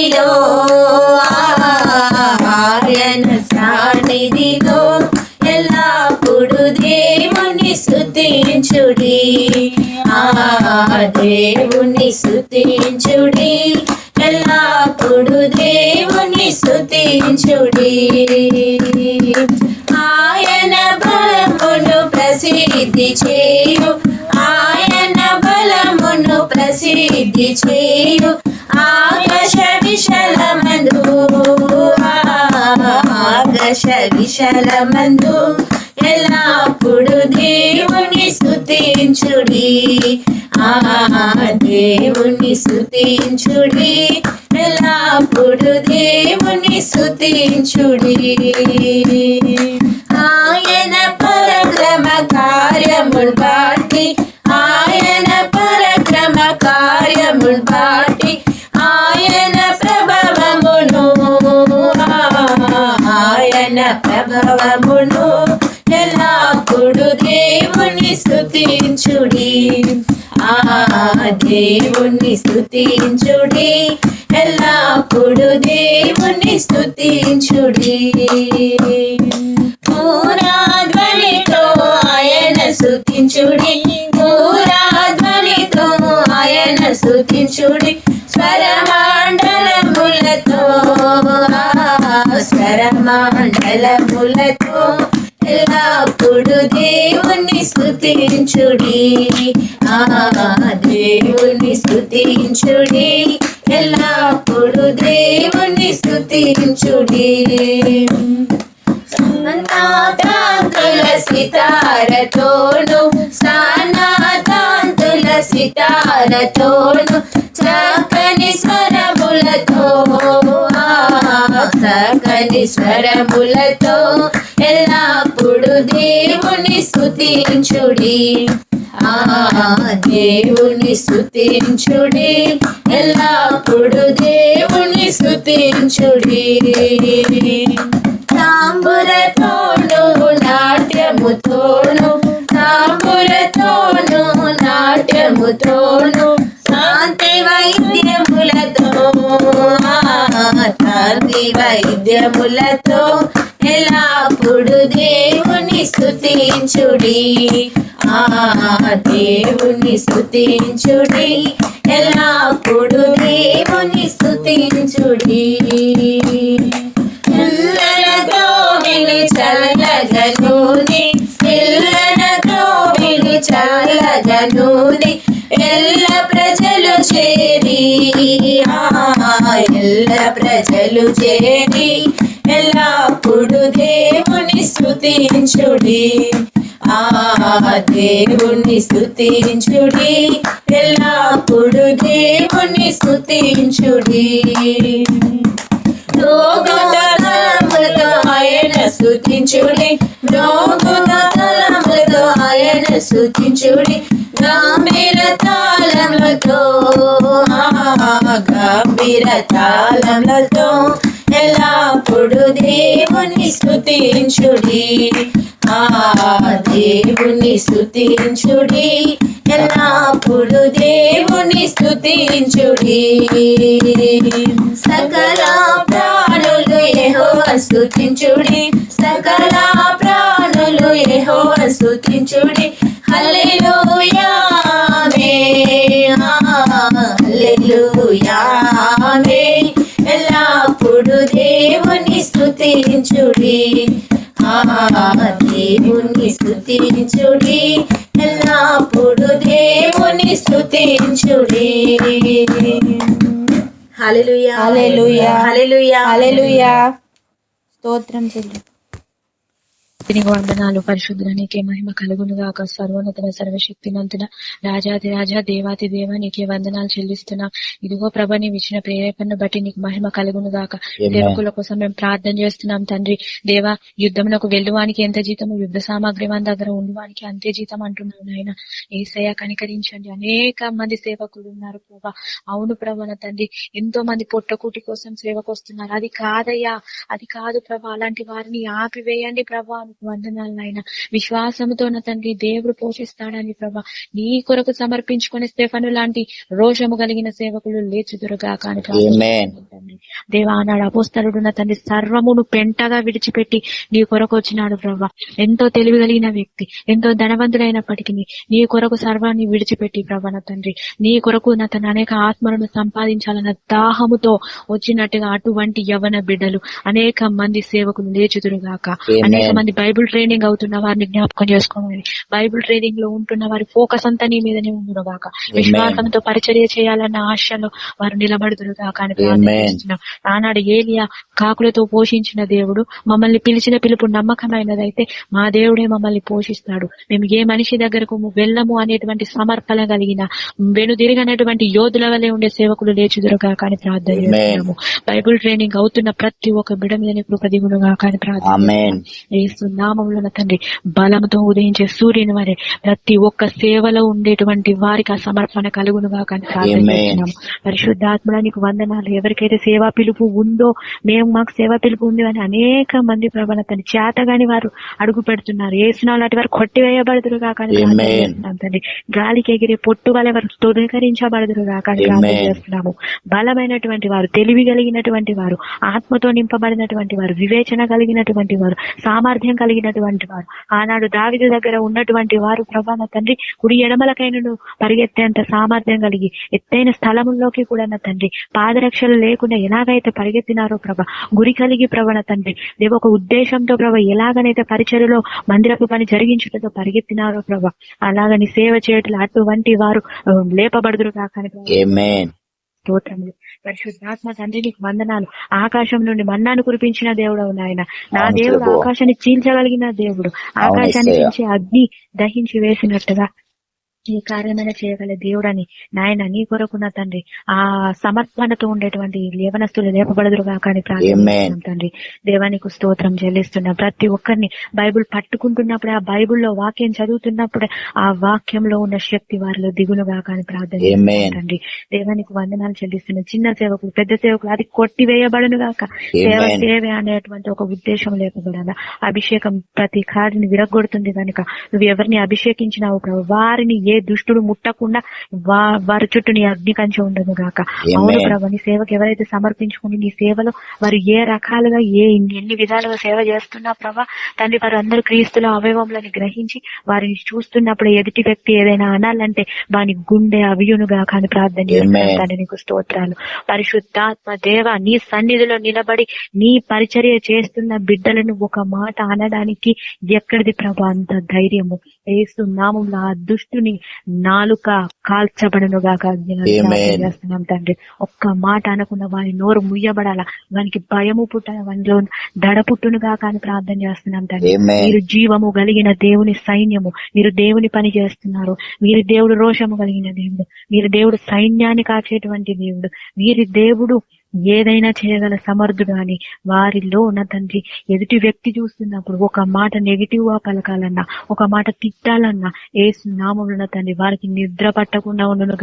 సాన్నిధిలో ఆయన సాన్నిధిలో ఎల్లప్పుడు దేవుని స్తుతించుడి. ఆ దేవుని స్తుతించుడి. ఎల్లప్పుడు దేవుని స్తుతించుడి. ఆయన బలమును ప్రసిద్ధి చేయు. ఆయన బలమును ప్రసిద్ధి చేయు. ఆ విశలమందు ఎల్లప్పుడు దేవుని స్థుతించుడి ఆ దేవుని స్థుతించుడి ఎల్లప్పుడు దేవుని స్థుతించుడి ఆయన పరక్రమ కార్యముల్ బాటి ఆయన పరక్రమ కార్యముల్ బాటి భావమును ఎల్లప్పుడు దేవుణ్ణి స్థుతించుడి ఆ దేవుణ్ణి స్థుతించుడి ఎల్లప్పుడు దేవుని స్తుతించుడి. పూరాధ్వనితో ఆయన స్తుతించుడి. పూరాధ్వనితో ఆయన స్థుతించుడి దేవుని స్తుతించుడి ఆ దేవుని స్తుతించుడి ఎల్లప్పుడు దేవుని స్తుతించుడి స్నానాకాంతుల సితారతోను స్నానాకాంతుల సితారతోను చక్కని స్వరములతో చక్కని స్వరములతో ఎల్లప్పుడు దేవుని స్థుతించుడి ఆ దేవుని స్థుతించుడి ఎల్లప్పుడు దేవుని స్థుతించుడి తాంబురతోను నాట్యముతోను తాంబురతోను నాట్యముతో వైద్యములతో ఎలాప్పుడు దేవుని స్థుతించుడి ఆ దేవుని స్థుతించుడి ఎలాప్పుడు దేవుని స్థుతించుడి పిల్లలతో విని చల్లగనూని పిల్లలతో విని చల్లగనూని ఎల్ల ప్రజలు చేరి. ఆ, ఎల్ల ప్రజలు చేరి ఎల్లప్పుడు దేవుని స్థుతించుడి ఆ దేవుణ్ణి స్థుతించుడి ఎల్లప్పుడు దేవుణ్ణి స్థుతించుడి రోగుతలములతో ఆయన స్తుతించుడి రోగుతలములతో ఆయన స్థుతించుడి గంభీర తాళములతో ఆ, గంభీర తాళములతో ఎల్లప్పుడు దేవుని స్థుతించుడి ఆ దేవుని స్థుతించుడి ఎల్లప్పుడు దేవుని స్థుతించుడి సకల ప్రాణులు ఏహో స్థుతించుడి సకల ప్రాణులు ఏహో స్థుతించుడి హల్లే దేవుని స్తుతించుడి. ఆ దేవుని స్తుతించుడి. ఎల్లప్పుడు దేవుని స్తుతించుడి. హల్లెలూయా. హల్లెలూయా. హల్లెలూయా. హల్లెలూయా. స్తోత్రం చెల్లి. నీకు వందనాలు. పరిశుద్ధుల నీకే మహిమ కలుగును గాక సర్వోన్నతుల సర్వశక్తినంతుల రాజాది రాజా దేవాతి దేవ నీకే వందనాలు చెల్లిస్తున్నా. ఇదిగో ప్రభ నీవు ఇచ్చిన ప్రేరేపణను బట్టి నీకు మహిమ కలుగును గాక Amen. సేవకుల కోసం మేము ప్రార్థన చేస్తున్నాం తండ్రి. దేవా యుద్ధమునకు వెళ్ళువానికి ఎంత జీతము? యుద్ధ సామాగ్రి మన దగ్గర ఉండువానికి అంతే జీతం అంటున్నాను నాయన. ఏసయ్య కనికరించండి. అనేక మంది సేవకులు ఉన్నారు ప్రభా. అవును ప్రభా నా తండ్రి. ఎంతో మంది పొట్టకూటి కోసం సేవకు వస్తున్నారు అది కాదయ్యా. అది కాదు ప్రభా. అలాంటి వారిని ఆపివేయండి ప్రభా వందనాలు నాయన విశ్వాసంతో నా తండ్రి దేవుడు పోషిస్తాడని ప్రభా నీ కొరకు సమర్పించుకునే స్టెఫను లాంటి రోషము కలిగిన సేవకులు లేచుదురుగా కానీ Amen. తండ్రి దేవా ఆనాడు అపోస్తలుడు నా తండ్రి సర్వమును పెంటగా విడిచిపెట్టి నీ కొరకు వచ్చినాడు ప్రభా. ఎంతో తెలివి కలిగిన వ్యక్తి ఎంతో ధనవంతుడైనప్పటికీ నీ కొరకు సర్వాన్ని విడిచిపెట్టి ప్రభా నా తండ్రి. నీ కొరకు నా తన అనేక ఆత్మలను సంపాదించాలన్న దాహముతో వచ్చినట్టుగా అటువంటి యవన బిడ్డలు అనేక మంది సేవకులు లేచుదురుగాక. అనేక మంది బైబిల్ ట్రైనింగ్ అవుతున్న వారిని జ్ఞాపకం చేసుకోమని. బైబిల్ ట్రైనింగ్లో ఉంటున్న వారి ఫోకస్ అంతా నీ మీదనే ఉండుగాక విశ్వాసంతో పరిచర్య చేయాలన్న ఆశలో వారు అని ప్రార్థన Amen. చేస్తున్నాం ఆనాడు ఏలియా కాకులతో పోషించిన దేవుడు మమ్మల్ని పిలిచిన పిలుపు నమ్మకమైనదైతే మా దేవుడే మమ్మల్ని పోషిస్తాడు. మేము ఏ మనిషి దగ్గరకు వెళ్ళము అనేటువంటి సమర్పణ కలిగిన వెనుదిరిగినటువంటి యోధుల వలె ఉండే సేవకులు లేచుదురుగా కానీ ప్రార్థన. చేస్తున్నాము బైబిల్ ట్రైనింగ్ అవుతున్న ప్రతి ఒక్క బిడ మీద కృపదిగులుగా కానీ ప్రార్థన Amen. యేసు నామములో నా తండ్రి బలంతో ఉదయించే సూర్యుని వరే ప్రతి ఒక్క సేవలో ఉండేటువంటి వారికి ఆ సమర్పణ కలుగునుగా కానీ పరిశుద్ధాత్మడానికి నీకు వందనాలు ఎవరికైతే సేవా పిలుపు ఉందో మేము మాకు సేవా పిలుపు ఉంది అని అనేక మంది ప్రభల తన చేతగాని వారు అడుగు పెడుతున్నారు ఏసిన లాంటి వారు Amen. చేస్తున్నాం తండ్రి గాలికి ఎగిరే పొట్టు వలె వారు తొలకరించబడదురుగా కానీ ప్రార్థన Amen. చేస్తున్నాము బలమైనటువంటి వారు తెలివి కలిగినటువంటి వారు ఆత్మతో నింపబడినటువంటి వారు వివేచన కలిగినటువంటి వారు సామర్థ్యం కలిగినటువంటి వారు. ఆనాడు దావిదు దగ్గర ఉన్నటువంటి వారు ప్రభా నా తండ్రి కుడి ఎడమలకైనను పరిగెత్తేంత సామర్థ్యం కలిగి ఎత్తైన స్థలముల్లోకి కూడా నా తండ్రి పాదరక్షలు లేకుండా ఎలాగైతే పరిగెత్తినారో ప్రభ గురి కలిగి ప్రభ నా తండ్రి దేవ ఒక ఉద్దేశంతో ప్రభ ఎలాగనైతే పరిచయలో మందిరపు పని జరిగించుటతో పరిగెత్తినారో ప్రభ అలాగని సేవ చేయటం అటువంటి వారు లేపబడుదురు కాకని స్తోత్రములు పరిశుద్ధాత్మ తండ్రి నీకు వందనాలు ఆకాశం నుండి మన్నాను కురిపించిన దేవుడవు నాయన నా దేవుడు. ఆకాశాన్ని చీల్చగలిగిన దేవుడు ఆకాశాన్ని. చీల్చి అగ్ని దహించి వేసినట్టుగా ఈ కార్యమైన చేయగల దేవుడని నాయన నీ కొరకు నా తండ్రి ఆ సమర్పణతో ఉండేటువంటి లేవనస్తులు లేపబడదురుగా కానీ ప్రార్థిస్తున్నాం తండ్రి. దేవానికి స్తోత్రం చెల్లిస్తున్నాం. ప్రతి ఒక్కరిని బైబిల్ పట్టుకుంటున్నప్పుడు ఆ బైబిల్లో వాక్యం చదువుతున్నప్పుడు ఆ వాక్యంలో ఉన్న శక్తి వారిలో దిగులుగా కానీ. చేస్తున్నాం తండ్రి. దేవానికి వందనాలు చెల్లిస్తున్నాం. చిన్న సేవకులు పెద్ద సేవకులు అది కొట్టి వేయబడను గాక సేవ. సేవ అనేటువంటి ఒక ఉద్దేశం లేకపోవడం అభిషేకం ప్రతి కాడిని విరగొడుతుంది కనుక నువ్వు ఎవరిని అభిషేకించినావు వారిని ఏ దుష్టుడు ముట్టకుండా వా- వారి చుట్టూ నీ అగ్ని కంచె ఉండదు గాక. అవును. ప్రభు నీ సేవకు ఎవరైతే సమర్పించుకుని నీ సేవలో వారు ఏ రకాలుగా ఏ ఎన్ని విధాలుగా సేవ చేస్తున్నా ప్రభా తండ్రి వారు అందరూ క్రీస్తుల అవయవములను గ్రహించి వారిని చూస్తున్నప్పుడు ఎదుటి వ్యక్తి ఏదైనా అనాలంటే వాని గుండె అవియునుగా కానీ ప్రార్థన చేస్తున్నాను నీకు స్తోత్రాలు. పరిశుద్ధాత్మ దేవ నీ సన్నిధిలో నిలబడి నీ పరిచర్య చేస్తున్న బిడ్డలను ఒక మాట అనడానికి ఎక్కడిది ప్రభా అంత ధైర్యము? ఏసు నామంలో ఆ దుష్టుని నాలుక కాల్చబడనుగా Amen. చేస్తున్నాం తండ్రి. ఒక్క మాట అనకుండా వాని నోరు ముయ్యబడాల వానికి భయము పుట్టాల వానిలో దడ పుట్టునుగా కానీ ప్రార్థన చేస్తున్నాం తండ్రి. మీరు జీవము కలిగిన దేవుని సైన్యము. మీరు దేవుని పని చేస్తున్నారు. మీరు దేవుడు రోషము కలిగిన దేవుడు. మీరు దేవుడు సైన్యాన్ని కాచేటువంటి దేవుడు. వీరి దేవుడు ఏదైనా చేయగల సమర్థుడు అని వారిలో ఉన్న తండ్రి ఎదుటి వ్యక్తి చూస్తున్నప్పుడు ఒక మాట నెగిటివ్గా పలకాలన్నా ఒక మాట తిట్టాలన్నా ఏ నామంలో తండ్రి వారికి నిద్ర పట్టకుండా ఉండను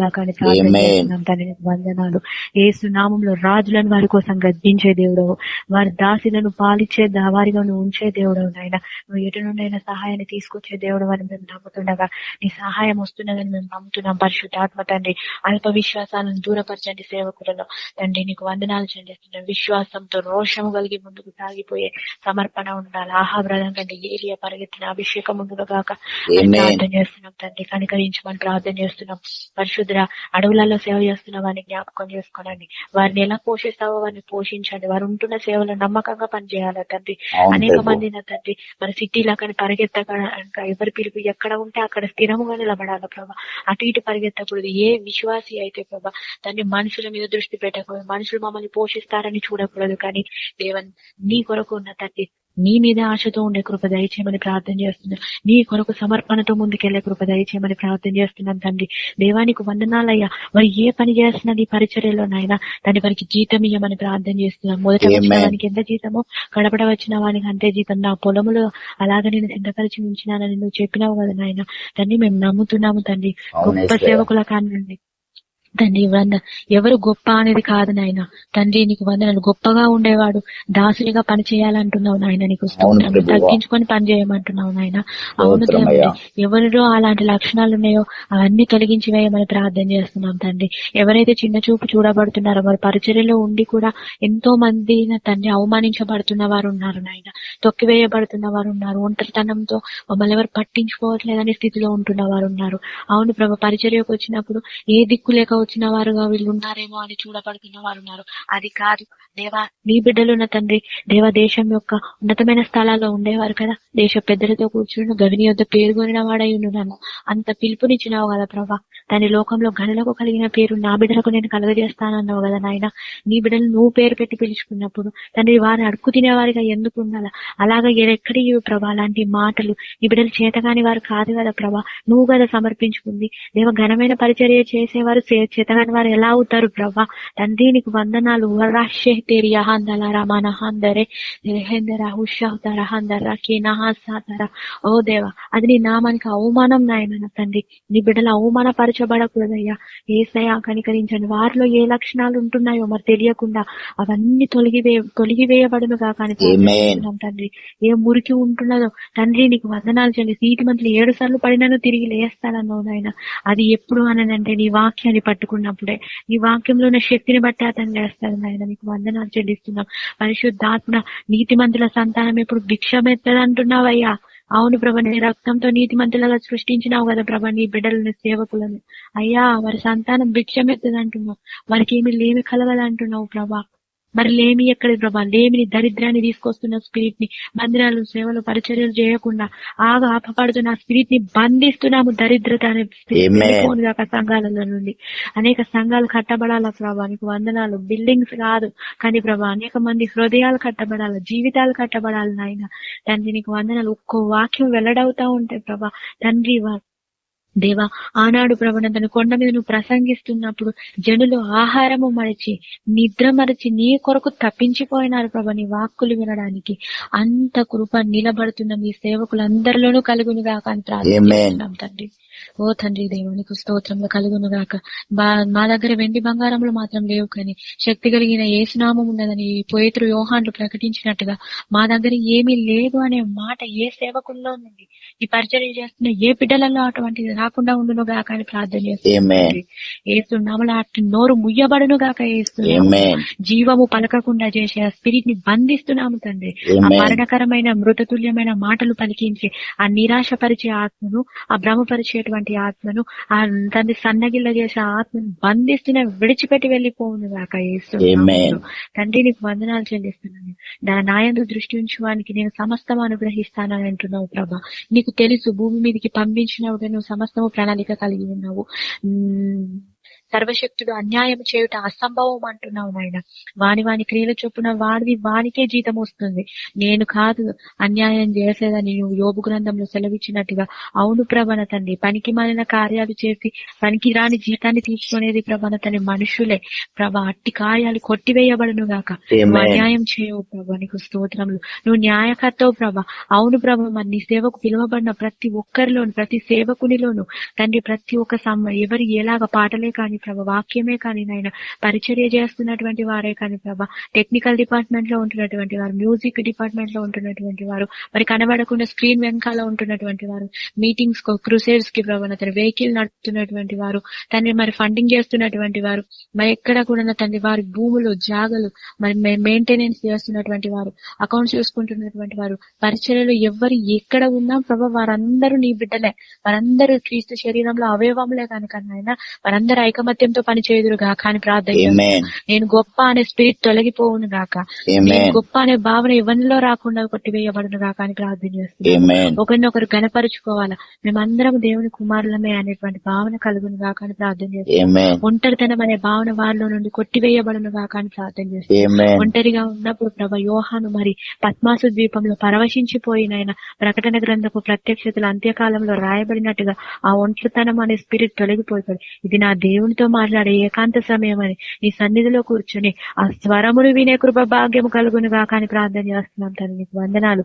తండ్రి. నీకు వందనాలు. ఏసు నామంలో రాజులను వారి కోసం గద్దించే దేవుడు వారి దాసులను పాలిచ్చే వారిగా ఉంచే దేవుడు నాయన. నువ్వు ఎటు నుండైనా సహాయాన్ని తీసుకొచ్చే దేవుడు అని మేము నమ్ముతుండగా నీ సహాయం వస్తున్నదని మేము నమ్ముతున్నాం. పరిశుద్ధాత్మ తండ్రి అల్ప విశ్వాసాలను దూరపరచండి సేవకులలో. తండ్రి నీకు వందనాలు చెల్లిస్తున్నాం. విశ్వాసంతో రోషము కలిగి ముందుకు సాగిపోయే సమర్పణ ఉండాలి. ఆహాబ్రదం కంటే ఏలియా పరిగెత్తిన అభిషేకం ముందుగా కాక. ప్రార్థన చేస్తున్నాం తండ్రి. కనికరించమని ప్రార్థన చేస్తున్నాం. పరిశుద్ర అడవులలో సేవ చేస్తున్న వారిని జ్ఞాపకం చేసుకోనండి. వారిని ఎలా పోషిస్తావో వారిని పోషించండి. వారు ఉంటున్న సేవలో నమ్మకంగా పనిచేయాలి తండ్రి? అనేక. మంది నా తండ్రి మన సిటీలో అక్కడ పరిగెత్తక ఎవరి పిలుపు ఎక్కడ ఉంటే అక్కడ స్థిరముగా నిలబడాలి ప్రభా? అటు ఇటు పరిగెత్తకూడదు. ఏ విశ్వాసి అయితే ప్రభా తండ్రి మనుషుల మీద దృష్టి పెట్టకూడదు. మనుషులు మమ్మల్ని పోషిస్తారని చూడకూడదు కానీ దేవన్ నీ కొరకు ఉన్న తండ్రి నీ మీద ఆశతో ఉండే కృప దయచేయమని ప్రార్థన చేస్తున్నాం. నీ కొరకు సమర్పణతో ముందుకెళ్ళే కృప దయచేయమని ప్రార్థన చేస్తున్నాం తండ్రి. దేవానికి వందనాలయ్యా. మరి ఏ పని చేస్తున్నా నీ పరిచర్యలో నాయన దాని వారికి జీతం ఇవ్వమని ప్రార్థన చేస్తున్నాం. మొదట వచ్చిన. వానికి ఎంత జీతమో కడపడ వచ్చిన వానికి అంతే జీతం. నా పొలములో అలాగే నేను సిద్ధపరిచి ఉంచినానని నువ్వు చెప్పినావు కదా నాయన. తండ్రి మేము నమ్ముతున్నాము తండ్రి. గొప్ప. సేవకుల కానివ్వండి తండ్రి వంద. ఎవరు గొప్ప అనేది కాదు నాయన. తండ్రి నీకు వందనలు. గొప్పగా ఉండేవాడు దాసునిగా పని చేయాలంటున్నావు నాయన. నీకు. తగ్గించుకొని పని చేయమంటున్నావు నాయన. అవును. తండ్రి ఎవరిలో అలాంటి లక్షణాలు ఉన్నాయో అవన్నీ తొలగించి వేయమని ప్రార్థన చేస్తున్నాం తండ్రి. ఎవరైతే చిన్న చూపు చూడబడుతున్నారో వారి పరిచర్యలో ఉండి కూడా ఎంతో మంది తండ్రి అవమానించబడుతున్న వారు ఉన్నారు నాయన. తొక్కివేయబడుతున్న వారు ఉన్నారు. ఒంటరితనంతో మమ్మల్ని ఎవరు పట్టించుకోవట్లేదనే స్థితిలో ఉంటున్న వారు ఉన్నారు. అవును ప్రభు పరిచర్యకు వచ్చినప్పుడు ఏ దిక్కు లేక వచ్చిన వారుగా వీళ్ళు ఉన్నారేమో అని చూడబడుతున్న వారు ఉన్నారు అది కాదు. దేవా నీ బిడ్డలున్న తండ్రి దేవ దేశం యొక్క ఉన్నతమైన స్థలాల్లో ఉండేవారు కదా. దేశ పెద్దలతో కూర్చుని గవిని యొద్ద పేరుగొనిన వాడై ఉన్నాను అంత పిలుపునిచ్చినావు కదా ప్రభా దాని లోకంలో గనులకు కలిగిన పేరు నా బిడ్డలకు నేను కలగజేస్తానన్నావు కదా నాయన. నీ బిడ్డలు నువ్వు పేరు పెట్టి పిలుచుకున్నప్పుడు తండ్రి వారిని అడుక్కు తినేవారిగా ఎందుకు ఉండాలా? అలాగా ఎక్కడి ప్రభా లాంటి మాటలు నీ బిడ్డలు చేతగాని వారు కాదు కదా ప్రభా నువ్వు కదా సమర్పించుకుంది. దేవ ఘనమైన పరిచర్య చేసేవారు చేతగాని వారు ఎలా అవుతారు ప్రభా? తండ్రి నీకు వందనాలు హందర. ఓ దేవా అది నీ నామానికి అవమానం నాయన తండ్రి. నీ బిడ్డలు అవమానపరచబడకూడదయ్యా. ఏసయ్యా కనికరించండి. వారిలో ఏ లక్షణాలు ఉంటున్నాయో మరి తెలియకుండా అవన్నీ తొలగివే తొలగివేయబడును కాక తండ్రి. ఏ మురికి ఉంటున్నదో తండ్రి నీకు వందనాలు చెల్లి. నీతి మంత్రులు ఏడు సార్లు పడినను తిరిగి లేస్తానన్నావు నాయన. అది ఎప్పుడు అననంటే నీ వాక్యాన్ని పట్టుకున్నప్పుడే నీ వాక్యంలో ఉన్న శక్తిని బట్టి అతను లేస్తాడు నాయన. నీకు వందనాలు చెల్లిస్తున్నాం. పరిశుద్ధాత్మ నీతి మంతుల సంతానం ఎప్పుడు భిక్షమెత్తది అంటున్నావయ్యా. అవును ప్రభ నీ రక్తంతో నీతి మంతులుగా సృష్టించినావు కదా ప్రభ నీ బిడ్డలను సేవకులను. అయ్యా వారి సంతానం భిక్షమెత్తది అంటున్నావు. వారికి ఏమి లేమి కలగదంటున్నావు ప్రభా. మరి లేమి ఎక్కడి ప్రభా? లేమిని దరిద్రాన్ని తీసుకొస్తున్న స్పిరిట్ని మందిరాలు సేవలు పరిచర్యలు చేయకుండా ఆగా ఆపపడుతున్న స్పిరిట్ని బంధిస్తున్నాము దరిద్రత అనే spirit Amen. వెళ్ళిపోను గాక సంఘాలలో నుండి. అనేక సంఘాలు కట్టబడాల ప్రభా? నీకు వందనాలు. బిల్డింగ్స్ కాదు. కానీ ప్రభా అనేక మంది హృదయాలు కట్టబడాలి? జీవితాలు కట్టబడాలి నాయన. తండ్రి నీకు వందనాలు. ఒక్కో వాక్యం వెల్లడవుతా ఉంటాయి ప్రభా తండ్రి వా- దేవా ఆనాడు ప్రభు తన కొండ మీద నువ్వు ప్రసంగిస్తున్నప్పుడు జనులు ఆహారము మరచి నిద్ర మరచి నీ కొరకు తప్పించిపోయినారు ప్రభా నీ వాక్కులు వినడానికి. అంత కృప నిలబడుతున్న మీ సేవకులందరిలోనూ కలుగును గాక ప్రార్థిస్తున్నాం తండ్రి. ఓ తండ్రి దేవునికి స్తోత్రంలో కలుగును గాక. బా- మా దగ్గర వెండి బంగారములు మాత్రం లేవు కానీ శక్తి కలిగిన ఏసునామం ఉన్నదని ఈ పోయితురు యోహాన్లు ప్రకటించినట్టుగా మా దగ్గర ఏమీ లేదు అనే మాట ఏ సేవకుల్లో ఉంది ఈ పరిచర్య చేస్తున్న ఏ బిడ్డలలో అటువంటిది రాకుండా ఉండును గాక అని ప్రార్థన చేస్తున్నాం Amen. తండ్రి. ఏసునామల అటు నోరు ముయ్యబడును గాక Amen. జీవము పలకకుండా చేసే ఆ స్పిరిట్ని బంధిస్తున్నాము తండ్రి ఆ. మరణకరమైన మృతతుల్యమైన మాటలు పలికించి ఆ నిరాశపరిచే ఆత్మను ఆ భ్రమపరిచేటువంటి ఆత్మను ఆ తండ్రి సన్నగిల్ల చేసే ఆత్మను బంధిస్తున్న విడిచిపెట్టి వెళ్ళిపోవును గాక. నామములో. తండ్రి నీకు వందనాలు చెల్లిస్తున్నాను నా నాయందు దృష్టి ఉంచువానికి నేను సమస్తం అనుగ్రహిస్తానని అంటున్నావు ప్రభా నీకు తెలుసు భూమి మీదకి పంపించినప్పుడు నువ్వు సమస్తము ನಮ್ಮ ಪ್ರಾಣಾಳಿಗೆ ಕಾಲಿಗೆ ನಾವು. సర్వశక్తుడు అన్యాయం చేయుట అసంభవం అంటున్నావు నాయన. వాని వాని క్రియల చొప్పున వాడిది వానికే జీతం వస్తుంది. నేను కాదు అన్యాయం చేసేదని నువ్వు యోగు గ్రంథంలో సెలవిచ్చినట్టుగా. అవును ప్రభన తండ్రి పనికి మాలిన కార్యాలు చేసి పనికి రాని జీతాన్ని తీసుకునేది ప్రభన తండ్రి మనుషులే. ప్రభ అట్టి కార్యాలు కొట్టివేయబడును గాక. అన్యాయం చేయవు ప్రభా నీకు స్తోత్రములు. నువ్వు న్యాయకర్తవు ప్రభా. అవును ప్రభా మరి నీ సేవకు పిలువబడిన ప్రతి ఒక్కరిలోను ప్రతి సేవకునిలోను తండ్రి ప్రతి ఒక్క సమ్మ ఎవరు ఎలాగ పాటలే కానీ ప్రభా వాక్యమే కానీ నాయన పరిచర్య చేస్తున్నటువంటి వారే కానీ ప్రభా టెక్నికల్ డిపార్ట్మెంట్లో ఉంటున్నటువంటి వారు మ్యూజిక్ డిపార్ట్మెంట్లో ఉంటున్నటువంటి వారు మరి కనబడకుండా స్క్రీన్ వెనకాల ఉంటున్నటువంటి వారు మీటింగ్స్కు క్రూసేడ్స్కి ప్రభా తన వెహికల్ నడుపుతున్నటువంటి వారు తండ్రి మరి ఫండింగ్ చేస్తున్నటువంటి వారు మరి ఎక్కడ కూడా తండ్రి వారి భూములు జాగలు మరి మెయింటెనెన్స్ చేస్తున్నటువంటి వారు అకౌంట్స్ చూసుకుంటున్నటువంటి వారు పరిచర్యలు ఎవరు ఎక్కడ ఉన్నా ప్రభా వారందరూ నీ బిడ్డలే వారందరూ క్రీస్తు శరీరంలో అవయవములే కనుక నాయన వారందరూ ఐకమత్యం ఐకమత్యంతో పని చేదురు గాక అని ప్రార్థన. నేను గొప్ప అనే స్పిరిట్ తొలగిపోవును గాక. గొప్ప అనే భావన ఎవరిలో రాకుండా కొట్టివేయబడును గాక అని ప్రార్థన చేస్తున్నాను. ఒకరినొకరు గణపరుచుకోవాలా మేమందరం దేవుని కుమారులమే అనేటువంటి భావన కలుగును గాక అని ప్రార్థన చేస్తున్నాను Amen. ఒంటరితనం అనే భావన వారిలో నుండి కొట్టివేయబడును గాక అని ప్రార్థన చేస్తున్నాను Amen. ఒంటరిగా ఉన్నప్పుడు ప్రభ యోహాను మరి పద్మాసు ద్వీపంలో పరవశించిపోయిన ఆయన ప్రకటన గ్రంథపు ప్రత్యక్షతలు అంత్యకాలంలో రాయబడినట్టుగా ఆ ఒంటరితనం అనే స్పిరిట్ తొలగిపోతాడు ఇది నా దేవునితో మాట్లాడే ఏకాంత సమయం అని నీ సన్నిధిలో కూర్చొని ఆ స్వరమును వినే కృప భాగ్యము కలుగును కానీ ప్రార్థన చేస్తున్నాం తను నీకు వందనాలు.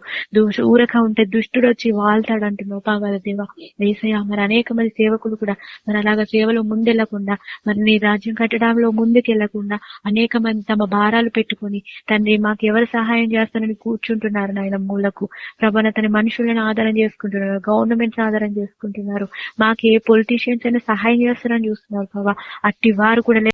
ఊరక ఉంటే దుష్టుడు వచ్చి వాళ్తాడు అంటున్నావు. పాగాల దేవ వేసయ్య మరి అనేక మంది సేవకులు కూడా మరి అలాగా సేవలో ముందెళ్ళకుండా మరి నీ రాజ్యం కట్టడంలో ముందుకెళ్ళకుండా అనేక మంది తమ భారాలు పెట్టుకొని తండ్రి మాకు ఎవరు సహాయం చేస్తారని కూర్చుంటున్నారు నాయన మూలకు. ప్రభన తన మనుషులను ఆధారం చేసుకుంటున్నారు గవర్నమెంట్స్ ఆధారం చేసుకుంటున్నారు. మాకు ఏ పొలిటీషియన్స్ అయినా సహాయం చేస్తారని చూస్తున్నారు బాబా అట్టి వారు కూడా